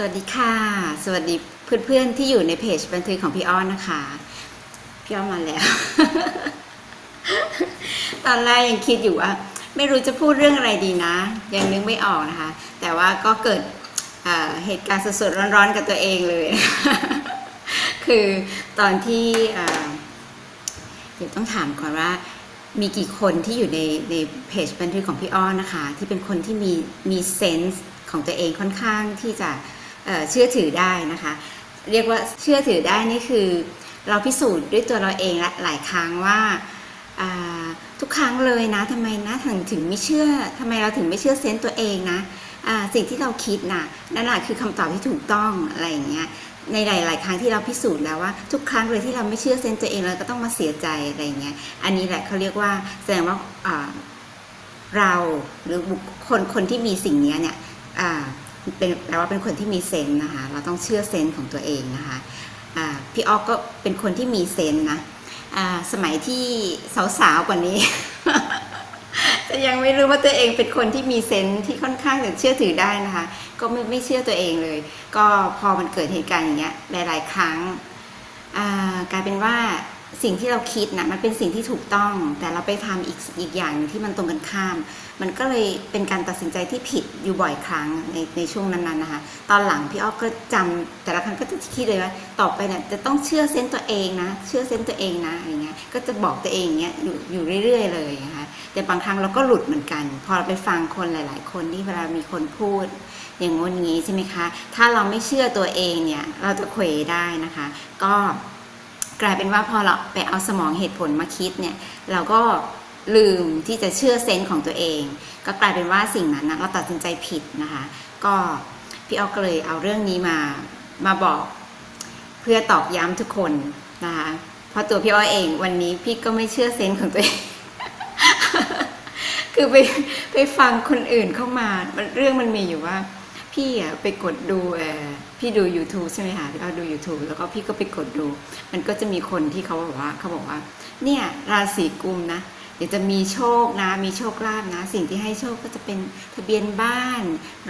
สวัสดีค่ะ สวัสดีเพื่อนๆที่อยู่ในเพจบันทึกของพี่อ้อนนะคะ พี่อ้อนมาแล้ว ตอนแรกยังคิดอยู่ว่า ไม่รู้จะพูดเรื่องอะไรดีนะ ยังนึกไม่ออกนะคะ แต่ว่าก็เกิดเเหตุการณ์สดๆร้อนๆกับตัวเองเลย คือตอนที่เเดี๋ยวต้องถามก่อนว่ามีกี่คนที่อยู่ในในเพจบันทึกของพี่อ้อนนะคะ ที่เป็นคนที่มีมีเซนส์ของตัวเองค่อนข้างที่จะ เชื่อถือได้นะคะ เรียกว่าเชื่อถือได้นี่คือ เราพิสูจน์ด้วยตัวเราเองละหลายครั้งว่าทุกครั้งเลยนะทำไมนะถึงถึงไม่เชื่อทำไมเราถึงไม่เชื่อเซนส์ตัวเองนะสิ่งที่เราคิดนะนั่นแหละคือคำตอบที่ถูกต้องอะไรอย่างเงี้ยในหลาย ๆ ครั้งที่เราพิสูจน์แล้วว่าทุกครั้งเลยที่เราไม่เชื่อเซนส์ตัวเองเราก็ต้องมาเสียใจอะไรอย่างเงี้ยอันนี้แหละเขาเรียกว่าแสดงว่าเราหรือบุคคลคนที่มีสิ่งนี้เนี่ย เป็นแปลว่าเป็นคนที่มีเซนส์นะคะ เราต้องเชื่อเซนส์ของตัวเองนะคะพี่ออกก็เป็นคนที่มีเซนส์นะสมัยที่สาวๆกว่านี้ จะยังไม่รู้ว่าตัวเองเป็นคนที่มีเซนส์ที่ค่อนข้างจะเชื่อถือได้นะคะ ก็ไม่ไม่เชื่อตัวเองเลย ก็พอมันเกิดเหตุการณ์อย่างเงี้ยหลาย ๆ ครั้งกลายเป็นว่า สิ่งที่เราคิดนะมันเป็นสิ่งที่ถูกต้อง แต่เราไปทำอีกอีกอย่างที่มันตรงกันข้าม มันก็เลยเป็นการตัดสินใจที่ผิดอยู่บ่อยครั้งในในช่วงนั้นๆนะคะ ตอนหลังพี่อ้อก็จำแต่ละครั้งก็จะคิดเลยว่าต่อไปเนี่ยจะต้องเชื่อเซนส์ตัวเองนะ เชื่อเซนส์ตัวเองนะอะไรเงี้ยก็จะบอกตัวเองเงี้ยอยู่อยู่เรื่อย ๆ เลยนะคะแต่บางครั้งเราก็หลุดเหมือนกัน พอเราไปฟังคนหลาย ๆ คนที่เวลามีคนพูดอย่างงนงี้ใช่ไหมคะ ถ้าเราไม่เชื่อตัวเองเนี่ยเราจะเขวได้นะคะ ก็ กลายเป็นว่าพอเราไปเอาสมองเหตุผลมาคิดเนี่ย เราก็ลืมที่จะเชื่อเซนส์ของตัวเอง ก็กลายเป็นว่าสิ่งนั้นนะเราตัดสินใจผิดนะคะ ก็พี่ออก็เลยเอาเรื่องนี้มามาบอกเพื่อตอกย้ำทุกคนนะคะเพราะตัวพี่อ้อเองวันนี้พี่ก็ไม่เชื่อเซนส์ของตัวเอง คือไปไปฟังคนอื่นเข้ามามันเรื่องมันมีอยู่ว่า พี่อะไปกดดูเออพี่ดู YouTube ใช่ไหมคะพี่เอาดู YouTube แล้วก็พี่ก็ไปกดดู มันก็จะมีคนที่เขาบอกว่าเขาบอกว่า เนี่ยราศีกุมนะเดี๋ยวจะมีโชคนะ มีโชคลาภนะ สิ่งที่ให้โชคก็จะเป็นทะเบียนบ้าน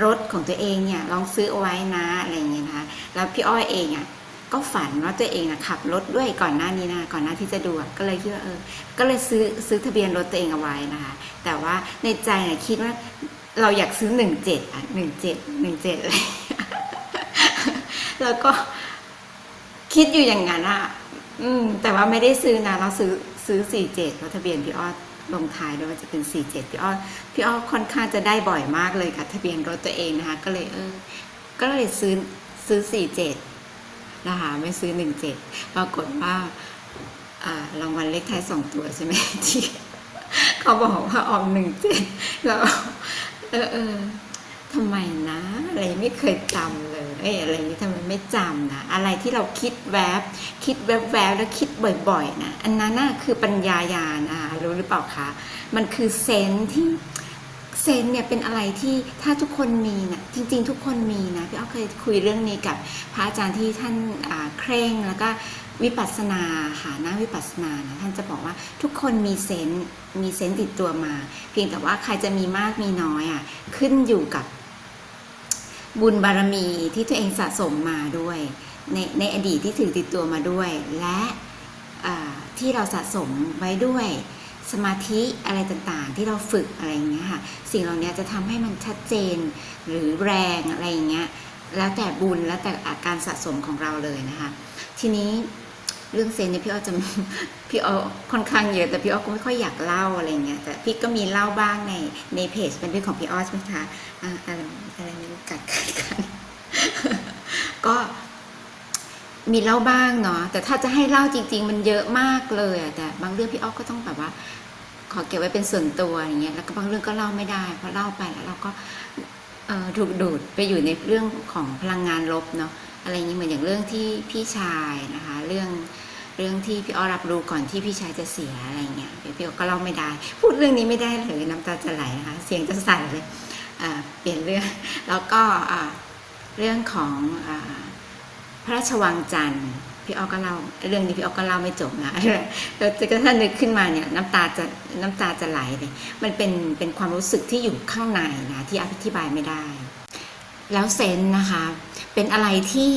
รถของตัวเองเนี่ยลองซื้อเอาไว้นะอะไรอย่างเงี้ยนะคะแล้วพี่อ้อยเองอะก็ฝันว่าตัวเองนะขับรถด้วยก่อนหน้านี้นะก่อนหน้าที่จะดูก็เลยคิดว่าเออ ก็เลยซื้อซื้อทะเบียนรถตัวเองเอาไว้นะคะ แต่ว่าในใจนี่ยคิดว่า เราอยากซื้อหนึ่งเจ็ดอะหนึ่งเจ็ดหนึ่งเจ็ดอะไรอย่างเงี้ยแล้วก็คิดอยู่อย่างนั้นอะ อืม แต่ว่าไม่ได้ซื้อนะเราซื้อซื้อสี่เจ็ดเพราะทะเบียนพี่อ้อลงท้ายด้วยว่าจะเป็นสี่เจ็ดพี่อ้อพี่อ้อค่อนข้างจะได้บ่อยมากเลยกับทะเบียนรถตัวเองนะคะ ก็เลยเออ ก็เลยซื้อซื้อสี่เจ็ดนะคะไม่ซื้อหนึ่งเจ็ดปรากฏว่าอ่ารางวัลเลขท้ายสองตัวใช่ไหมที่เขาบอกว่าออกหนึ่งเจ็ดแล้ว เออเออทำไมนะ อะไรไม่เคยจำเลยเอ้ยอะไรนี้ทำไมไม่จำนะอะไรที่เราคิดแวบ คิดแวบแวบแล้วคิดบ่อยๆนะอันนั้นน่ะคือปัญญายาณอะรู้หรือเปล่าคะมันคือเซนที่เซนเนี่ยเป็นอะไรที่ถ้าทุกคนมีนะจริง ๆ ทุกคนมีนะพี่อ้อเคยคุยเรื่องนี้กับพระอาจารย์ที่ท่านเคร่งแล้วก็ วิปัสสนาหานั่งวิปัสสนานะท่านจะบอกว่าทุกคนมีเซนส์มีเซนส์ติดตัวมา เพียงแต่ว่าใครจะมีมากมีน้อยอะขึ้นอยู่กับบุญบารมีที่ตัวเองสะสมมาด้วย ในในอดีตที่ถือติดตัวมาด้วย และที่เราสะสมไว้ด้วยสมาธิอะไรต่างๆ ที่เราฝึกอะไรอย่างเงี้ยค่ะสิ่งเหล่านี้จะทำให้มันชัดเจนหรือแรงอะไรอย่างเงี้ยแล้วแต่บุญแล้วแต่อาการสะสมของเราเลยนะคะ ทีนี้ เรื่องเซนเนี่ยพี่อ้อจะพี่อ้อค่อนข้างเยอะแต่พี่อ้อก็ไม่ค่อยอยากเล่าอะไรเงี้ยแต่พี่ก็มีเล่าบ้างในในเพจเป็นเรื่องของพี่อ้อใช่ไหมคะอ่าอะไรอะไรไม่รู้กัดกัดกันก็มีเล่าบ้างเนาะแต่ถ้าจะให้เล่าจริง ๆ มันเยอะมากเลยอะแต่บางเรื่องพี่อ้อก็ต้องแบบว่า ขอเก็บไว้เป็นส่วนตัวอย่างเงี้ยแล้วก็บางเรื่องก็เล่าไม่ได้เพราะเล่าไปแล้วเราก็เออถูกดูดไปอยู่ในเรื่องของพลังงานลบเนาะ อะไรอย่างนี้เหมือนอย่างเรื่องที่พี่ชายนะคะ เรื่องเรื่องที่พี่อ้อรับรู้ก่อนที่พี่ชายจะเสียอะไรเงี้ยพี่อ้อก็เล่าไม่ได้ พูดเรื่องนี้ไม่ได้เลยน้ำตาจะไหลนะคะเสียงจะสั่นเลยเปลี่ยนเรื่องแล้วก็เรื่องของอพระราชวังจันทร์พี่อ้อก็เล่าเรื่องนี้พี่อ้อก็เล่าไม่จบนะแล้วจะถ้านึกขึ้นมาเนี่ยน้ำตาจะน้ำตาจะไหลเลยมันเป็นเป็นความรู้สึกที่อยู่ข้างในนะที่อธิบายไม่ได้ แล้วเซนนะคะ เป็นอะไรที่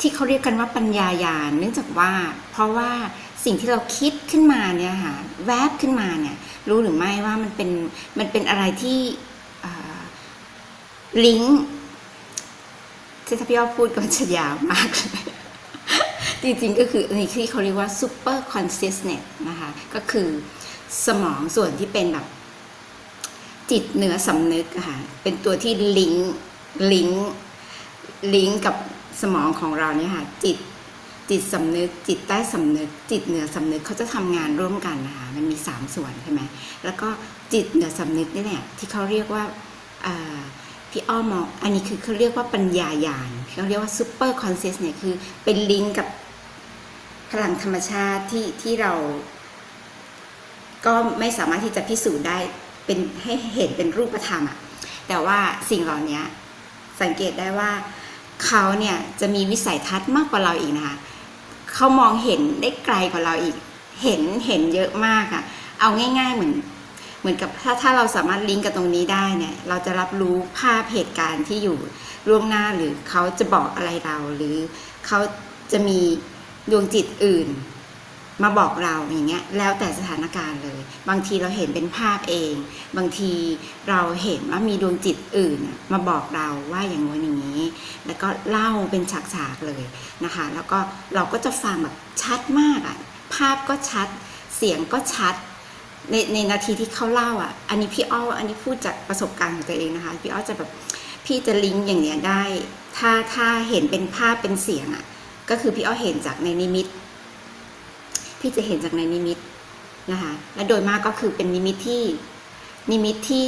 ที่เขาเรียกกันว่าปัญญายาณเนื่องจากว่า เพราะว่าสิ่งที่เราคิดขึ้นมาเนี่ยค่ะแวบขึ้นมาเนี่ย รู้หรือไม่ว่ามันเป็นมันเป็นอะไรที่ลิงก์ที่ถ้าพี่อ้อพูดก็จะยาวมากเลยจริงๆก็คืออันนี้ที่เขาเรียกว่า super consciousness นะคะ ก็คือสมองส่วนที่เป็นแบบจิตเหนือสำนึกค่ะ เป็นตัวที่ลิงก์ ลิงก์ลิงก์กับสมองของเราเนี่ยค่ะจิตจิตสำนึกจิตใต้สำนึก จิตเหนือสำนึกเขาจะทำงานร่วมกันนะคะมันมีสามส่วนใช่ไหมแล้วก็จิตเหนือสำนึกนี่แหละที่เขาเรียกว่าพี่อ้อมมองอันนี้คือเขาเรียกว่าปัญญาญาณเขาเรียกว่า super conscious เนี่ยคือเป็นลิงก์กับพลังธรรมชาติที่ที่เรา ก็ไม่สามารถที่จะพิสูจน์ได้เป็นให้เห็นเป็นรูปธรรมอะแต่ว่าสิ่งเหล่านี้ สังเกตได้ว่าเขาเนี่ยจะมีวิสัยทัศน์มากกว่าเราอีกนะคะเขามองเห็นได้ไกลกว่าเราอีก เห็นเห็นเยอะมากอะเอาง่ายๆเหมือนเหมือนกับถ้าถ้าเราสามารถลิงก์กับตรงนี้ได้เนี่ย เราจะรับรู้ภาพเหตุการณ์ที่อยู่ล่วงหน้าหรือเขาจะบอกอะไรเรา หรือเขาจะมีดวงจิตอื่น มาบอกเราอย่างเงี้ยแล้วแต่สถานการณ์เลย บางทีเราเห็นเป็นภาพเอง บางทีเราเห็นว่ามีดวงจิตอื่นมาบอกเราว่าอย่างงู้นอย่างนี้ แล้วก็เล่าเป็นฉากๆเลยนะคะ แล้วก็เราก็จะฟังแบบชัดมากอะ่ะภาพก็ชัดเสียงก็ชัดในในนาทีที่เขาเล่าอะ อันนี้พี่อ้ออันนี้พูดจากประสบการณ์ของตัวเองนะคะ พี่อ้อจะแบบพี่จะลิงก์อย่างเนี้ยได้ ถ้าถ้าเห็นเป็นภาพเป็นเสียงอะ ก็คือพี่อ้อเห็นจากในนิมิต พี่จะเห็นจากในนิมิตนะคะและโดยมากก็คือเป็นนิมิตที่นิมิตที่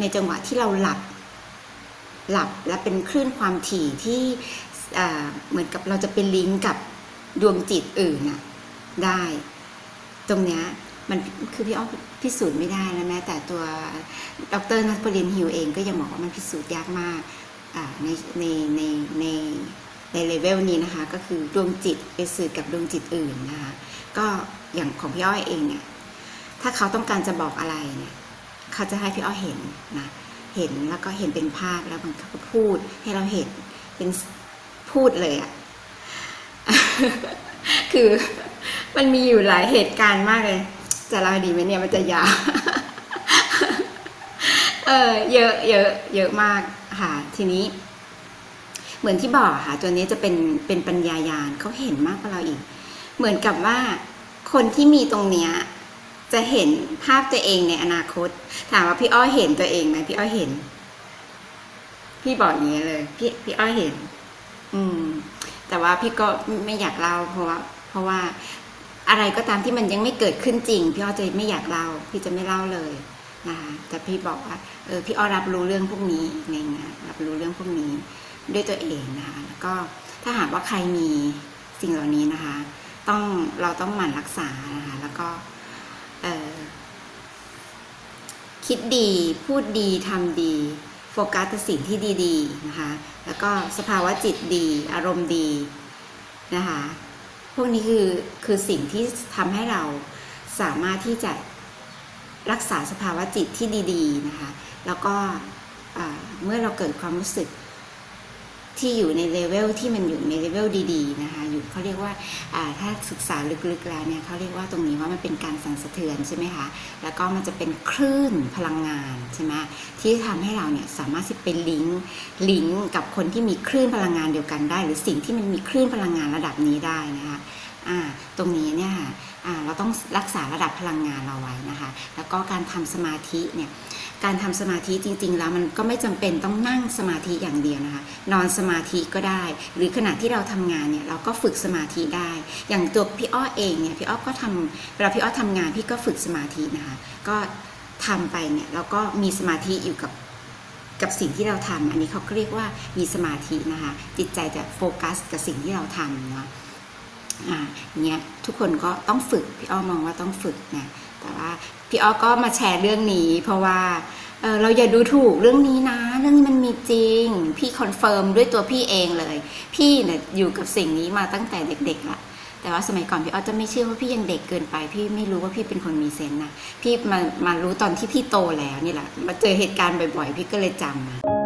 ในจังหวะที่เราหลับ หลับและเป็นคลื่นความถี่ที่เหมือนกับเราจะเป็นลิงก์กับดวงจิตอื่นน่ะได้ ตรงเนี้ยมันคือพี่อ้อพิสูจน์ไม่ได้นะแม้แต่ตัวดรนัทปรินฮิวเองก็ยังบอกว่ามันพิสูจน์ยากมากในในในใน ในเลเวลนี้นะคะก็คือดวงจิตไปสื่อกับดวงจิตอื่นนะคะก็อย่างของพี่อ้อยเองเนี่ยถ้าเขาต้องการจะบอกอะไรเนี่ยเขาจะให้พี่อ้อยเห็นนะเห็นแล้วก็เห็นเป็นภาพแล้วมันเขาก็พูดให้เราเห็นเป็นพูดเลยอะคือมันมีอยู่หลายเหตุการณ์มากเลย จะเล่าดีไหมเนี่ยมันจะยาวเออเยอะเยอะเยอะมากค่ะทีนี้ เหมือนที่บอกค่ะตัวนี้จะเป็นเป็นปัญญายาณเขาเห็นมากกว่าเราอีก เหมือนกับว่าคนที่มีตรงเนี้ยจะเห็นภาพตัวเองในอนาคต ถามว่าพี่อ้อเห็นตัวเองไหมพี่อ้อเห็น พี่บอกอย่างนี้เลย พี่พี่อ้อเห็น อืม แต่ว่าพี่ก็ไม่อยากเล่าเพราะว่า เพราะว่าอะไรก็ตามที่มันยังไม่เกิดขึ้นจริง พี่อ้อจะไม่อยากเล่า พี่จะไม่เล่าเลยนะคะแต่พี่บอกว่าเออพี่อ้อรับรู้เรื่องพวกนี้เองนะรับรู้เรื่องพวกนี้ ด้วยตัวเองนะคะแล้วก็ถ้าหากว่าใครมีสิ่งเหล่านี้นะคะ ต้องเราต้องหมั่นรักษานะคะแล้วก็คิดดีพูดดีทำดีโฟกัสแต่สิ่งที่ดีๆนะคะ แล้วก็สภาวะจิตดี อารมณ์ดีนะคะ พวกนี้คือคือสิ่งที่ทำให้เราสามารถที่จะรักษาสภาวะจิตที่ดี ๆนะคะ แล้วก็เมื่อเราเกิดความรู้สึก ที่อยู่ในเลเวลที่มันอยู่ในเลเวลดีๆนะคะอยู่เขาเรียกว่าถ้าศึกษาลึกๆแล้วเนี่ยเขาเรียกว่าตรงนี้ว่ามันเป็นการสั่นสะเทือนใช่ไหมคะแล้วก็มันจะเป็นคลื่นพลังงานใช่ไหมที่ทำให้เราเนี่ยสามารถที่เป็นลิงก์ลิงก์กับคนที่มีคลื่นพลังงานเดียวกันได้ หรือสิ่งที่มันมีคลื่นพลังงานระดับนี้ได้นะคะตรงนี้เนี่ยค่ะเราต้องรักษาระดับพลังงานเราไว้นะคะ แล้วก็การทำสมาธิเนี่ย การทำสมาธิจริง ๆ แล้วมันก็ไม่จำเป็นต้องนั่งสมาธิอย่างเดียวนะคะ นอนสมาธิก็ได้ หรือขณะที่เราทำงานเนี่ยเราก็ฝึกสมาธิได้ อย่างตัวพี่อ้อเองเนี่ยพี่อ้อก็ทำเวลาพี่อ้อทำงานพี่ก็ฝึกสมาธินะคะ ก็ทำไปเนี่ยเราก็มีสมาธิอยู่กับกับสิ่งที่เราทำอันนี้เขาก็เรียกว่ามีสมาธินะคะจิตใจจะโฟกัสกับสิ่งที่เราทำเนาะอ่าเงี้ยทุกคนก็ต้องฝึกพี่อ้อมองว่าต้องฝึกนะ แต่ว่าพี่อ้อก็มาแชร์เรื่องนี้ เพราะว่าเเราอย่าดูถูกเรื่องนี้นะ เรื่องนี้มันมีจริง พี่คอนเฟิร์มด้วยตัวพี่เองเลย พี่เนี่ยอยู่กับสิ่งนี้มาตั้งแต่เด็กๆละแต่ว่าสมัยก่อนพี่อ้อจะไม่เชื่อว่าพี่ยังเด็กเกินไป พี่ไม่รู้ว่าพี่เป็นคนมีเซนนะพี่มามารู้ตอนที่พี่โตแล้วนี่แหละมาเจอเหตุการณ์บ่อยๆ พี่ก็เลยจำมา